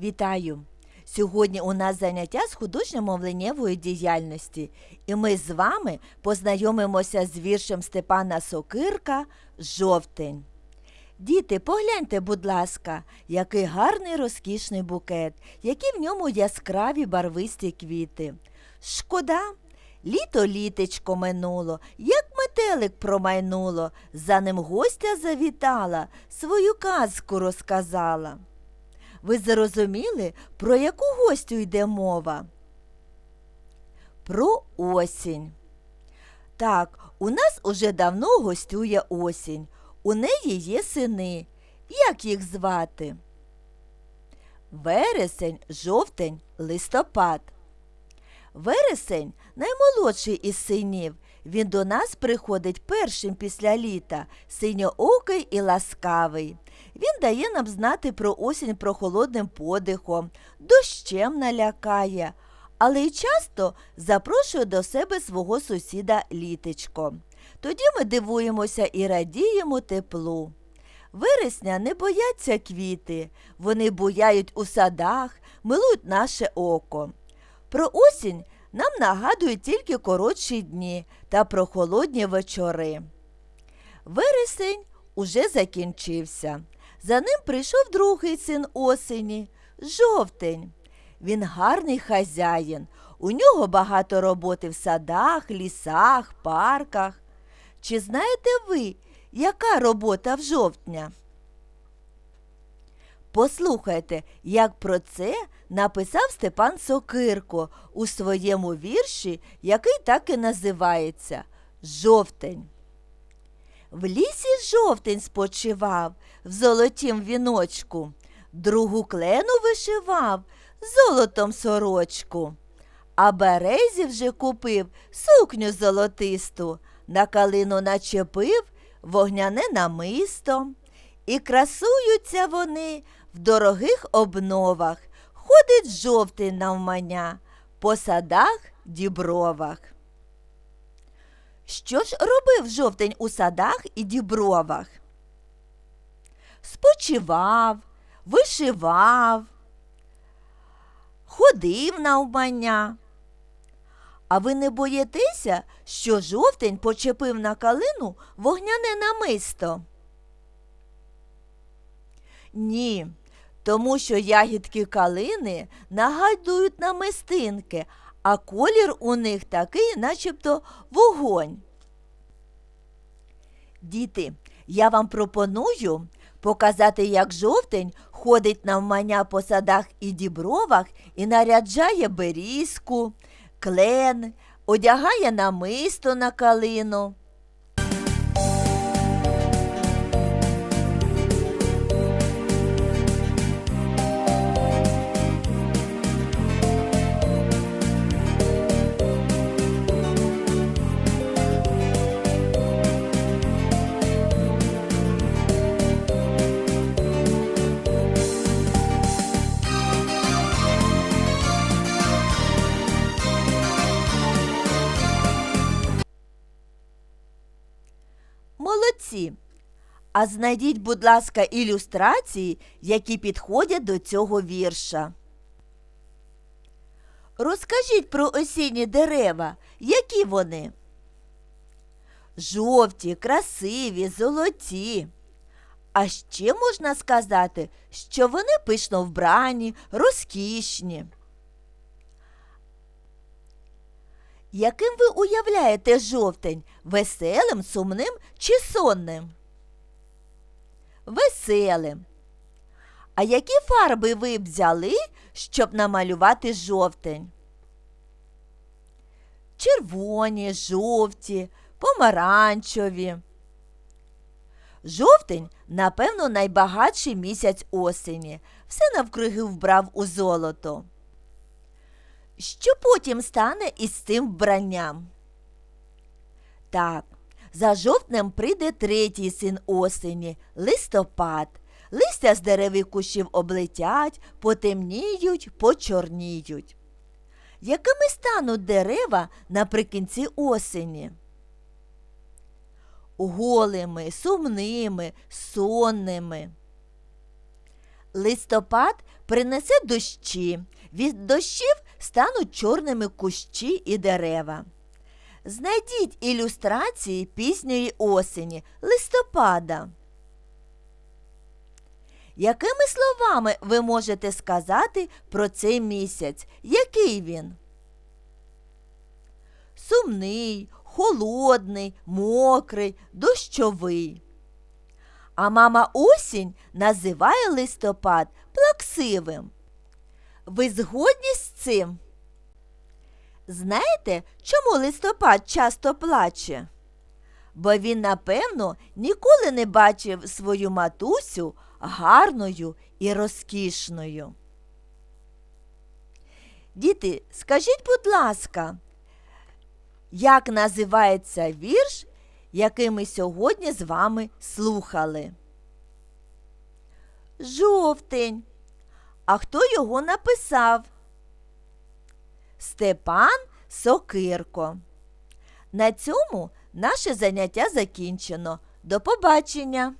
Вітаю! Сьогодні у нас заняття з художньо-мовленнєвої діяльності, і ми з вами познайомимося з віршем Степана Сокирка Жовтень. Діти, погляньте, будь ласка, який гарний розкішний букет, які в ньому яскраві барвисті квіти. Шкода, літо літечко минуло, як метелик промайнуло, за ним гостя завітала, свою казку розказала. Ви зрозуміли, про яку гостю йде мова? Про осінь. Так, у нас уже давно гостює осінь. У неї є сини. Як їх звати? Вересень, жовтень, листопад. Вересень наймолодший із синів. Він до нас приходить першим після літа, синьоокий і ласкавий. Він дає нам знати про осінь прохолодним подихом, дощем налякає, але й часто запрошує до себе свого сусіда літечко. Тоді ми дивуємося і радіємо теплу. Вересня не бояться квіти, вони буяють у садах, милують наше око. Про осінь нам нагадують тільки коротші дні та прохолодні вечори. Вересень уже закінчився. За ним прийшов другий син осені жовтень. Він гарний хазяїн. У нього багато роботи в садах, лісах, парках. Чи знаєте ви, яка робота в жовтня? Послухайте, як про це написав Степан Сокирко у своєму вірші, який так і називається Жовтень. В лісі жовтень спочивав в золотім віночку, другу клену вишивав золотом сорочку. А березі вже купив сукню золотисту, на калину начепив вогняне намисто. І красуються вони в дорогих обновах, ходить жовтень навмання по садах дібровах. Що ж робив жовтень у садах і дібровах? Спочивав, вишивав, ходив навмання. А ви не боїтеся, що жовтень почепив на калину вогняне намисто? Ні, тому що ягідки калини нагадують намистинки, а колір у них такий, начебто вогонь. Діти, я вам пропоную показати, як жовтень ходить навмання по садах і дібровах і наряджає берізку, клен, одягає намисто на калину. Молодці. А знайдіть, будь ласка, ілюстрації, які підходять до цього вірша. Розкажіть про осінні дерева, які вони? Жовті, красиві, золоті. А ще можна сказати, що вони пишно вбрані, розкішні. Яким ви уявляєте жовтень? Веселим, сумним чи сонним? Веселим. А які фарби ви б взяли, щоб намалювати жовтень? Червоні, жовті, помаранчеві. Жовтень, напевно, найбагатший місяць осені. Все навкруги вбрав у золото. Що потім стане із цим вбранням? Так, за жовтнем прийде третій син осені листопад. Листя з дерев кущів облетять, потемніють, почорніють. Якими стануть дерева наприкінці осені? Голими, сумними, сонними. Листопад принесе дощі. Від дощів стануть чорними кущі і дерева. Знайдіть ілюстрації пізньої осені листопада. Якими словами ви можете сказати про цей місяць? Який він? Сумний, холодний, мокрий, дощовий. А мама осінь називає листопад плаксивим. Ви згодні з цим? Знаєте, чому листопад часто плаче? Бо він, напевно, ніколи не бачив свою матусю гарною і розкішною. Діти, скажіть, будь ласка, як називається вірш, який ми сьогодні з вами слухали? Жовтень. А хто його написав? Степан Сокирко. На цьому наше заняття закінчено. До побачення!